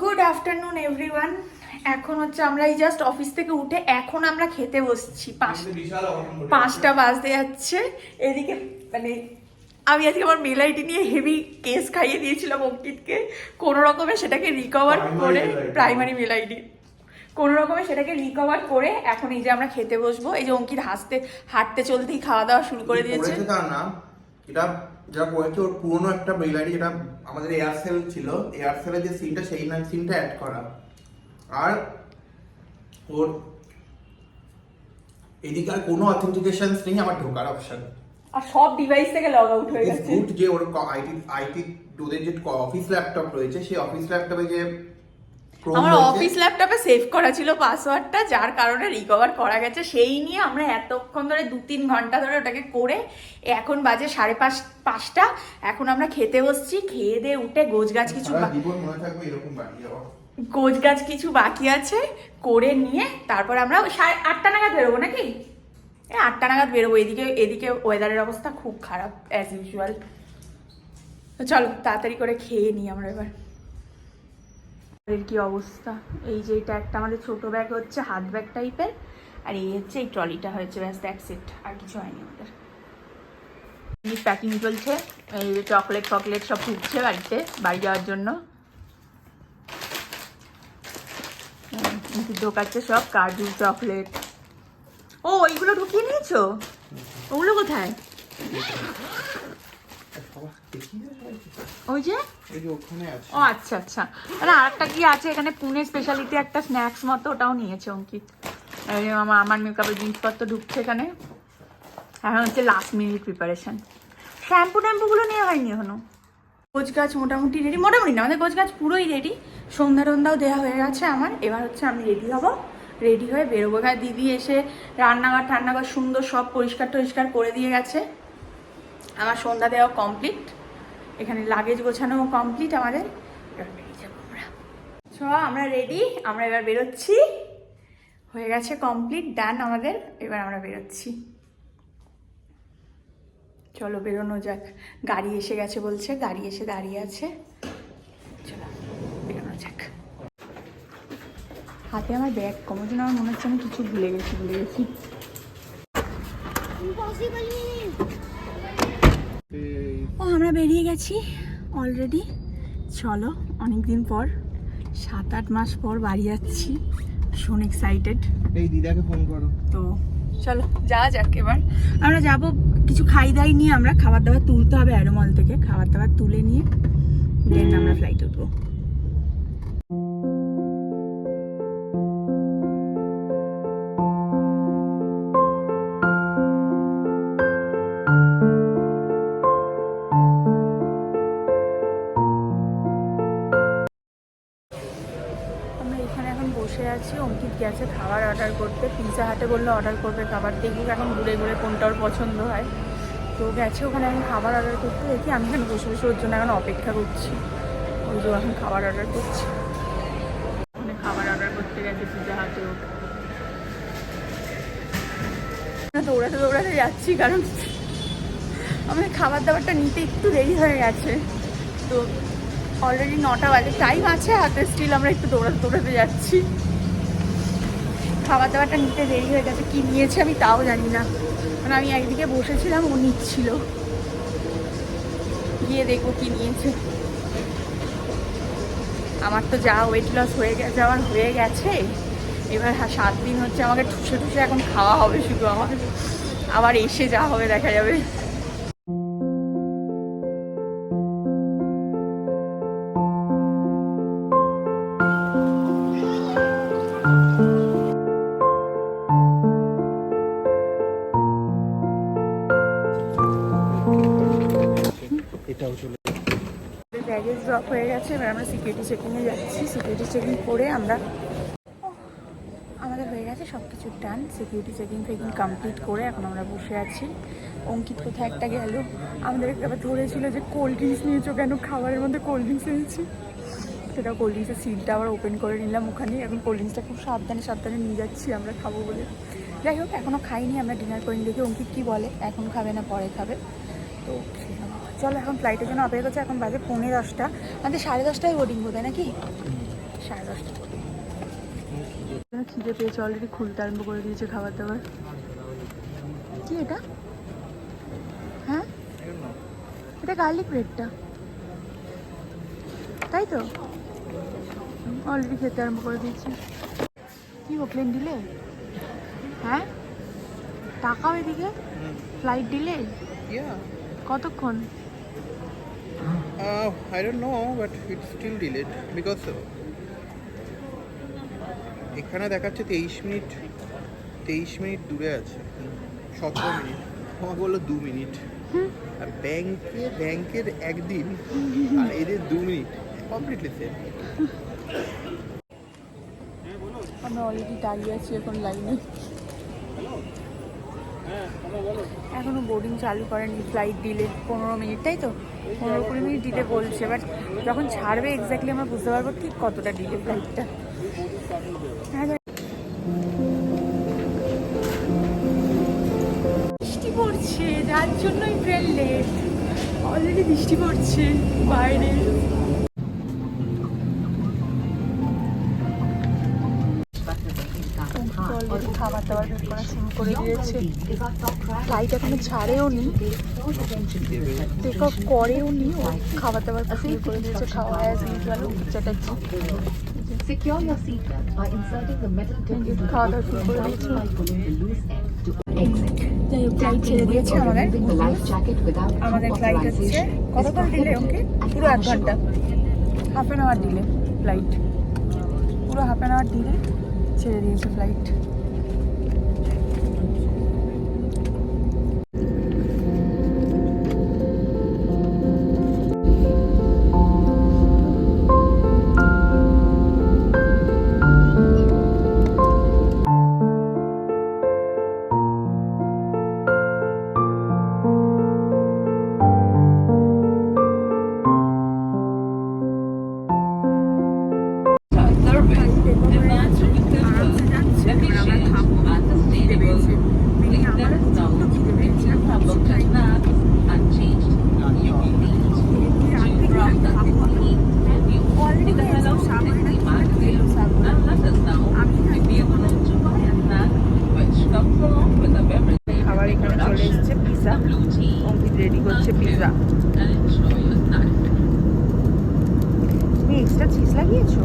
Good afternoon everyone এখন হচ্ছে আমরা এই জাস্ট অফিস থেকে উঠে এখন আমরা খেতে বসছি। পাঁচটা বাজতে যাচ্ছে। এদিকে মানে আমি আজকে আমার মেল আইডি নিয়ে হেভি কেস খাইয়ে দিয়েছিলাম অঙ্কিতকে। কোনো রকমে সেটাকে রিকভার করে প্রাইমারি মেল আইডি কোনো রকমে সেটাকে রিকভার করে এখন এই যে আমরা খেতে বসবো। এই যে অঙ্কিত হাসতে হাঁটতে চলতেই খাওয়া দাওয়া শুরু করে দিয়েছে। এটা যেটা করেছে ওর পুরোনো একটা মেল আইডি যেটা আমাদের এয়ারসেল ছিল এয়ারসেলের যে সিমটা সেই নাম সিমটা অ্যাড করা। আর ওর এদিকে আর কোনো অথেন্টিকেশন নেই আমার ঢোকার অপশন আর সব ডিভাইস থেকে লগ আউট হয়ে গেছে। গুড যে ওর আইটি আইটি ওদের যে অফিস ল্যাপটপ রয়েছে সেই অফিস ল্যাপটপে যে আমার অফিস ল্যাপটপে সেভ করা ছিল পাসওয়ার্ডটা যার কারণে রিকভার করা গেছে। সেই নিয়ে আমরা এতক্ষণ ধরে দু তিন ঘণ্টা ধরে ওটাকে করে এখন বাজে সাড়ে পাঁচ পাঁচটা। এখন আমরা খেতে বসছি খেয়ে দিয়ে উঠে গোছ গাছ কিছু গোছ গাছ কিছু বাকি আছে করে নিয়ে তারপর আমরা সাড়ে আটটা নাগাদ বেরোবো নাকি? এই আটটা নাগাদ বেরোবো এদিকে এদিকে ওয়েদারের অবস্থা খুব খারাপ অ্যাজ ইউজুয়াল চলো তাড়াতাড়ি করে খেয়ে নিই আমরা এবার। এর কি অবস্থা? এই যে এটা একটা আমাদের ছোট ব্যাগ হচ্ছে হাত ব্যাগ টাইপের আর এই হচ্ছে এই ট্রলিটা হয়েছে ব্যাস দ্যাটস সেট আর কিছু হয়নি আমাদের। প্যাকিং চলছে এই যে চকলেট ফকলেট সব ঢুকছে বাড়িতে বাড়ি যাওয়ার জন্য। ঢোকাচ্ছে সব কাজু চকলেট ও ওইগুলো ঢুকিয়ে নিয়েছো? ওগুলো কোথায় সবাই দেখি না সবাইকে? ওই যে? ও আচ্ছা আচ্ছা। মানে আরেকটা কি আছে? এখানে পুনে স্পেশালিটি একটা স্ন্যাক্স মতো ওটাও নিয়েছে অঙ্কিত। আমার আমার মেকআপের জিনিসপত্র ঢুকছে এখানে। এখন হচ্ছে লাস্ট মিনিট প্রিপারেশন শ্যাম্পু ট্যাম্পুগুলো নেওয়া হয়নি এখনও? গোছ গাছ মোটামুটি রেডি মোটামুটি না আমাদের গোছ গাছ পুরোই রেডি সন্ধ্যা টন্ধ্যাও দেওয়া হয়ে গেছে আমার। এবার হচ্ছে আমি রেডি হব। রেডি হয়ে বেরোবো। দিদি এসে রান্নাঘর টান্নাঘর সুন্দর সব পরিষ্কার টরিষ্কার করে দিয়ে গেছে। আমার সন্ধ্যা দেওয়া কমপ্লিট এখানে লাগেজ গোছানো কমপ্লিট আমাদের। আমরা। চ আমরা রেডি আমরা এবার বেরোচ্ছি। হয়ে গেছে কমপ্লিট ডান আমাদের। এবার আমরা বেরোচ্ছি। চলো, বেরোনো যাক। গাড়ি এসে গেছে বলছে। গাড়ি এসে দাঁড়িয়ে আছে। চলো, বেরোনো যাক। হাতে আমার ব্যাগ কমে জন্য আমার মনে হচ্ছে আমি কিছু ভুলে গেছি ভুলে গেছি। আমরা বেরিয়ে গেছি অলরেডি চলো অনেক দিন পর সাত আট মাস পর বাড়ি যাচ্ছি ভীষণ এক্সাইটেড এই দিদাকে ফোন করো। তো চলো যা যাক এবার। আমরা যাব কিছু খাই দাই নিয়ে আমরা খাবার দাবার তুলতে হবে অ্যারোমল থেকে খাবার দাবার তুলে নিয়ে দেন আমরা ফ্লাইট উঠবো। বসে আছি, অঙ্কিত গেছে খাবার অর্ডার করতে। পিৎজা হাটে বললে অর্ডার করবে খাবার দেখুক এখন ঘুরে ঘুরে কোনটা ওর পছন্দ হয়। তো গেছে ওখানে এখন খাবার অর্ডার করতে, দেখি আমি এখানে বসে বসে ওর জন্য এখন অপেক্ষা করছি। ওই যে ও এখন খাবার অর্ডার করছি। ওখানে খাবার অর্ডার করতে গেছে পিৎজা হাটেও দৌড়াতে দৌড়াতে যাচ্ছি, কারণ আমাদের খাবার দাবারটা নিতে একটু দেরি হয়ে গেছে। তো অলরেডি নটা বাজে। টাইম আছে হাতে স্টিল আমরা একটু দৌড়াতে দৌড়াতে যাচ্ছি। খাবার দাবারটা নিতে দেরি হয়ে গেছে। কি নিয়েছে আমি তাও জানি না। মানে আমি একদিকে বসেছিলাম, ও নিচ্ছিল। গিয়ে দেখব কি নিয়েছে। আমার তো যা ওয়েট লস হয়ে গেছে আমার হয়ে গেছে, এবার সাত দিন হচ্ছে আমাকে ঠুসে ঠুসে এখন খাওয়া হবে শুধু আমার আবার এসে যা হবে দেখা যাবে। ড্রপ হয়ে গেছে, এবার আমরা সিকিউরিটি চেকিংয়ে যাচ্ছি। সিকিউরিটি চেকিং করে আমরা আমাদের হয়ে গেছে সব কিছু ডান সিকিউরিটি চেকিং ফেকিং কমপ্লিট করে এখন আমরা বসে আছি। অঙ্কিত কোথায় একটা গেল। আমাদের আবার ধরেছিল যে কোল্ড ড্রিঙ্কস নিয়েছো কেন? খাবারের মধ্যে কোল্ড ড্রিঙ্কস এনেছি। সেটা কোল্ড ড্রিঙ্কসের সিলটা আবার ওপেন করে নিলাম ওখানে। এখন কোল্ড ড্রিঙ্কসটা খুব সাবধানে সাবধানে নিয়ে যাচ্ছি আমরা খাব বলে। যাই হোক এখনও খাইনি, আমরা ডিনার করিনি দেখি অঙ্কিত কী বলে। এখন খাবে না, পরে খাবে। তো চলো এখন ফ্লাইটের জন্য অপেক্ষা করছে। এখন বাজে পৌনে দশটা। আমাদের সাড়ে দশটায় বোর্ডিং বোধ নাকি? সাড়ে দশটা। খিদে পেয়েছে অলরেডি খুলতে আরম্ভ করে দিয়েছে খাবার দাবার কি এটা? হ্যাঁ? এটা গার্লিক ব্রেডটা তাই তো? অলরেডি খেতে আরম্ভ করে দিয়েছে। কি গো প্লেন দিলে হ্যাঁ? টাকাও এদিকে? ফ্লাইট দিলে Yeah. কতক্ষণ? Uh, I don't know, but it's still delayed because uh, এখানে দেখাচ্ছে তেইশ মিনিট তেইশ মিনিট দূরে আছে সতেরো মিনিট। আমাকে বলল দু মিনিট। আর ব্যাংকে ব্যাংকের একদিন আর এদের দু মিনিট। কমপ্লিটলি সেম আমরা অলরেডি দাঁড়িয়ে আছি এখন লাইনে এখনও বোর্ডিং চালু করেনি ফ্লাইট ডিলে পনেরো মিনিট তাই তো? পনেরো কুড়ি মিনিট ডিলে বলছে বাট যখন ছাড়বে এক্স্যাক্টলি আমরা বুঝতে পারব ঠিক কতটা ডিলে ফ্লাইটটা হ্যাঁ বৃষ্টি পড়ছে, যার জন্যই ট্রেন লেট অলরেডি বৃষ্টি পড়ছে, বাইরে। করা দিয়েছে। ফ্লাইট এখনও ছাড়েও নি। টেক অফ করেও নি। খাবার দাবার শুরু করে দিয়েছে খাওয়া as usual Chatterjee Secure your seatbelt by inserting the metal tip into the খাওয়া দাওয়া শুরু করে seatbelt দিয়েছে the loose end to exit. Flight ছেড়ে দিয়েছে আমাদের। আমাদের ফ্লাইট হচ্ছে। কতক্ষণ ডিলে ওকে পুরো ঘণ্টা। Half an hour delay flight পুরো হাফ অ্যান আওয়ার ডিলে ছেড়ে দিয়েছে ফ্লাইট পিৎজা অঙ্কিত রেডি করছে পিৎজা তুমি এক্সট্রা চিজ লাগিয়েছো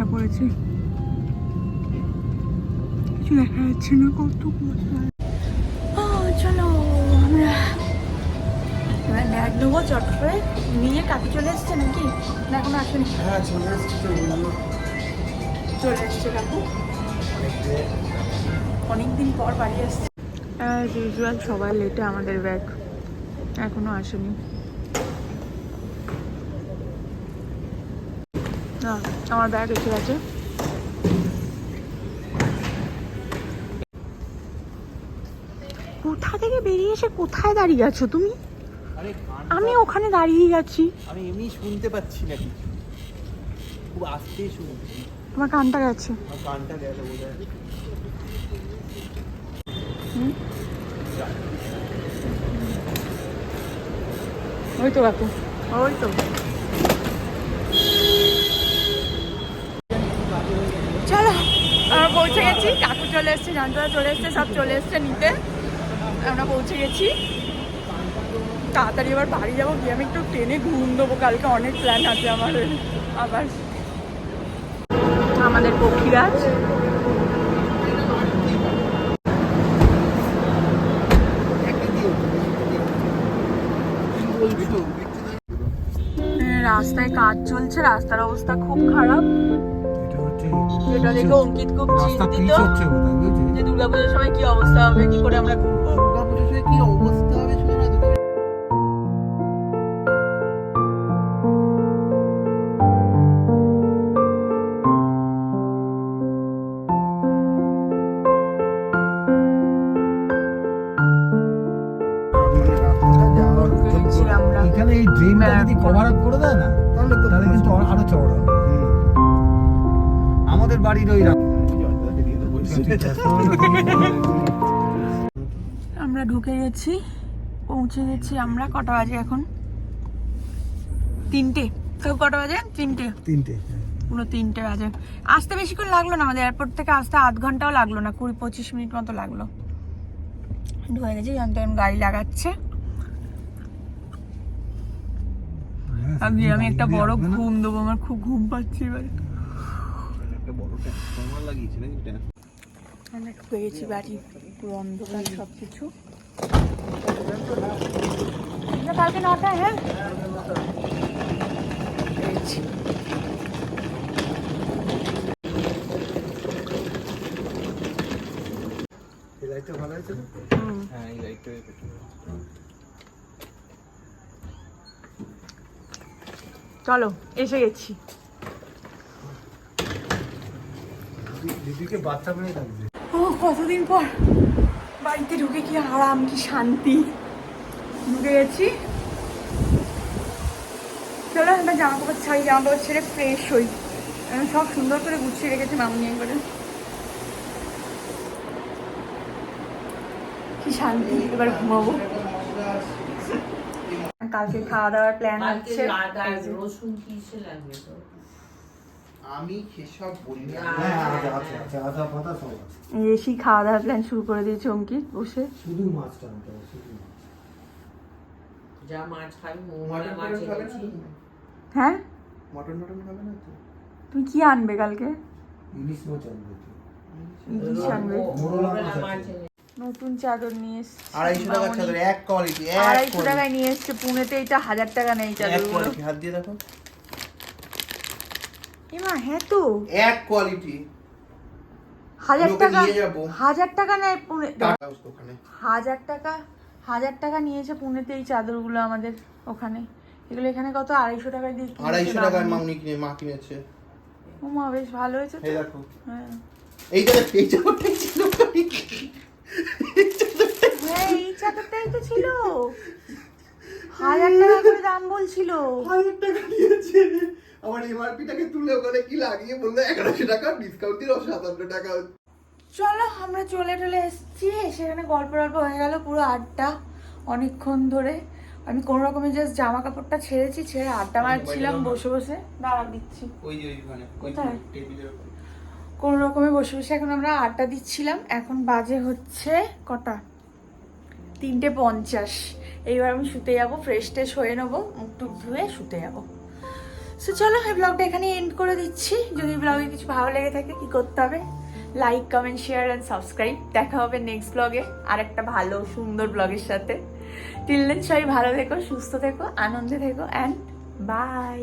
আছে কিছু দেখা যাচ্ছে না কত চলো আমরা এবার ব্যাগ নেব চট করে। নিয়ে কাকি চলে এসছে নাকি? না এখন আসেনি। হ্যাঁ চলে এসছি কাকু। অনেকদিন পর বাড়ি আসছে। অ্যাজ ইউজুয়াল সবাই লেটে আমাদের ব্যাগ এখনও আসেনি। না আমার ব্যাগ এসে গেছে। কোথা থেকে বেরিয়ে এসে কোথায় দাঁড়িয়ে আছো তুমি? আমি ওখানে দাঁড়িয়ে গেছি আমি এমনি শুনতে পাচ্ছি না কিছু। খুব আস্তেই শুনছি। তোমার কানটা গেছে। আমার গানটা গেল বোধ ওই তো কাকু। ওই তো চলো আমরা পৌঁছে গেছি কাকু চলে এসছে জানতরা চলে এসছে, সব চলে এসছে নিতে। আমরা পৌঁছে গেছি। তাড়াতাড়ি এবার বাড়ি যাব, গিয়ে আমি একটু ট্রেনে ঘুম দেবো, কালকে অনেক প্ল্যান আছে আমার। আবার আমাদের পক্ষীরাজ। রাস্তায় কাজ চলছে, রাস্তার অবস্থা খুব খারাপ। যেটা দেখে অঙ্কিত খুব চিন্তিত যে দুর্গাপুজোর সময় কি অবস্থা হবে কি করে আমরা ঘুরবো দুর্গাপুজোর সময় কি অবস্থা হবে এখানে এই ড্রেনটা যদি। কভার আপ করে দেয় না তাহলে তো তাহলে কিন্তু আরো- চওড়া। আমাদের বাড়ির ওই আমরা ঢুকে গেছি পৌঁছে গেছি আমরা। কটা বাজে এখন? তিনটে। তো কটা বাজে? তিনটে। তিনটে পুরো তিনটে বাজে। আসতে বেশিক্ষণ লাগল না আমাদের এয়ারপোর্ট থেকে আসতে আধ ঘন্টাও লাগল না কুড়ি পঁচিশ মিনিট মতো লাগল। ঢুকে গেছি জানতে গাড়ি লাগাচ্ছে। আমি আমি একটা বড় ঘুম দেবো আমার খুব ঘুম পাচ্ছে এবারে। বড় ট্রান্সফরমার লাগিয়েছে নাকি আমরা ঢুকে বাড়ি পুরো অন্ধকার সব কিছু কালকে নটায় হ্যাঁ? পেয়েছি। এই লাইটটা ভালো আছে হ্যাঁ এই লাইটটা চলো এসে গেছি দিদি- দিদিকে বাচ্চা মেয়ে লাগছে ও কতদিন পর? বাড়িতে ঢুকে কি আরাম কি শান্তি? ঢুকে গেছি। চলো এবার জামা কাপড় ছাড়ি জামা কাপড় ছেড়ে ফ্রেশ হই। সব সুন্দর করে গুছিয়ে রেখেছি মামনি একবারে। কি শান্তি এবার ঘুমাবো। কালকে খাওয়া দাওয়ার প্ল্যান হচ্ছে। রসুন কিসে লাগবে তো এসি খাওয়া দাওয়ার প্ল্যান শুরু করে দিয়েছে অঙ্কিত বসে। শুধু মাছটা। যা মাছ খাবি মাছ? হ্যাঁ? মটন টটন খাবে না তুমি কি আনবে কালকে? ইলিশ মাছ আনবে ইলিশ আনবে। নতুন চাদর নিয়ে এসছে আড়াইশো টাকার চাদর এক কোয়ালিটি আড়াইশো টাকায় নিয়ে এসছে পুনেতে এটা হাজার টাকা নেই চাদর হাত দিয়ে দেখো। এমা হ্যাঁ তো। এক কোয়ালিটি হাজার টাকা। হাজার টাকা নেয় পুনে ওখানে। হাজার টাকা হাজার টাকা নিয়েছে পুনেতে এই চাদরগুলো আমাদের ওখানে। এগুলো এখানে কত? আড়াইশো টাকায় দিয়ে আড়াইশো টাকায় মামনি। মামনি কিনে মা কিনেছে। ও মা বেশ ভালো হয়েছে এই দেখো। হ্যাঁ। এইটা এই চাদরটাই ছিল। হ্যাঁ এই চাদরটাই তো ছিল। হাজার টাকা করে দাম বলছিল। হাজার টাকা নিয়েছে। আমার এমআরপিটাকে তুলে ওখানে কি লাগিয়ে বলল? এগারোশো টাকা ডিসকাউন্ট দিল সাতান্ন টাকা। চলো আমরা চলে টলে এসেছি। সেখানে গল্প টল্প হয়ে গেল পুরো আড্ডা অনেকক্ষণ ধরে। আমি কোনো রকমের জাস্ট জামা কাপড়টা ছেড়েছি ছেড়ে আড্ডা মারছিলাম বসে বসে। দাঁড়া দিচ্ছি। ওই যে ওইখানে ওই কোথায়? কোনো রকমে বসে বসে এখন আমরা আড্ডা দিচ্ছিলাম। এখন বাজে হচ্ছে কটা? তিনটে পঞ্চাশ। এইবার আমি শুতে যাব ফ্রেশ ট্রেশ হয়ে নেব মুখ টুক ধুয়ে শুতে যাব। সো চলো, এই ব্লগটা এখানে এন্ড করে দিচ্ছি। যদি ব্লগে কিছু ভালো লেগে থাকে, কি করতে হবে? Like comment share and subscribe দেখা হবে নেক্সট ব্লগে আর একটা ভালো, সুন্দর ব্লগের সাথে। টিল সবাই ভালো থেকো, সুস্থ থেকো, আনন্দে থেকো অ্যান্ড বাই